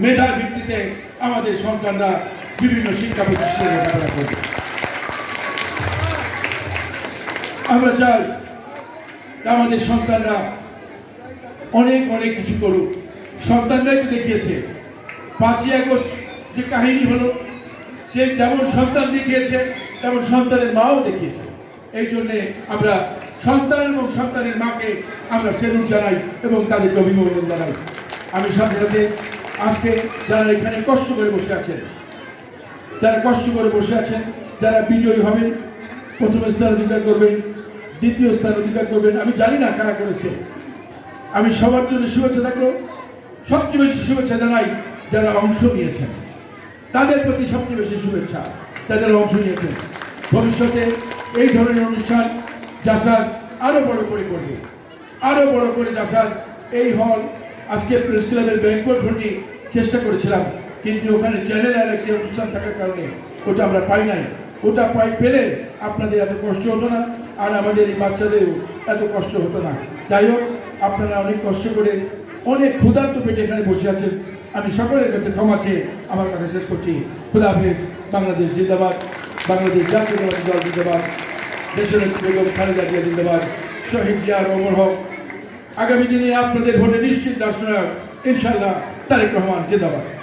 মেধার ভিত্তিতে আমাদের সন্তানরা বিভিন্ন শিক্ষা প্রতিষ্ঠানে আমরা চাই আমাদের সন্তানরা অনেক অনেক কিছু করুক। সন্তানরাই তো দেখিয়েছে। পাঁচই আগস্ট যে কাহিনী হলো, সে যেমন সন্তান দেখিয়েছে, তেমন সন্তানের মাও দেখিয়েছে। এই জন্যে আমরা সন্তান এবং সন্তানের মাকে আমরা সেলুট জানাই এবং তাদেরকে অভিনন্দন জানাই। আমি সাথে সাথে আজকে যারা এখানে কষ্ট করে বসে আছেন, যারা কষ্ট করে বসে আছেন, যারা বিজয়ী হবেন, প্রথম স্থান অধিকার করবেন, দ্বিতীয় স্থান অধিকার করবেন, আমি জানি না কারা করেছে। আমি সবার জন্য শুভেচ্ছা থাকল, সবচেয়ে বেশি শুভেচ্ছা জানাই যারা অংশ নিয়েছেন। তাদের প্রতি সবচেয়ে বেশি শুভেচ্ছা যারা অংশ নিয়েছেন। ভবিষ্যতে এই ধরনের অনুষ্ঠান জাসাজ আরও বড় করে করবে। আরও বড় করে জাসাজ এই হল আজকে প্রেস ক্লাবের ব্যাংকট ঘটি চেষ্টা করেছিলাম, কিন্তু ওখানে চ্যানেলের একটি অনুষ্ঠান থাকার কারণে ওটা আমরা পাই নাই। ওটা পাই পেলে আপনাদের এত কষ্ট হতো না, আর আমাদের এই বাচ্চাদেরও এত কষ্ট হতো না। যাই হোক, আপনারা অনেক কষ্ট করে অনেক ক্ষুধার্ত পেটে এখানে বসে আছেন। আমি সকলের কাছে ক্ষমা চেয়ে আমার কথা শেষ করছি। খুদা হাফেজ, বাংলাদেশ জিন্দাবাদ, বাংলাদেশ জাতীয় দল জিন্দাবাদ দেশের খালেদা জিয়া জিন্দাবাদ, শহীদ জিয়ার অমর হক আগামী দিনে আপনাদের ভোটে নিশ্চিত রাষ্ট্রনায়ক ইনশাল্লাহ তারেক রহমান জিন্দাবাদ।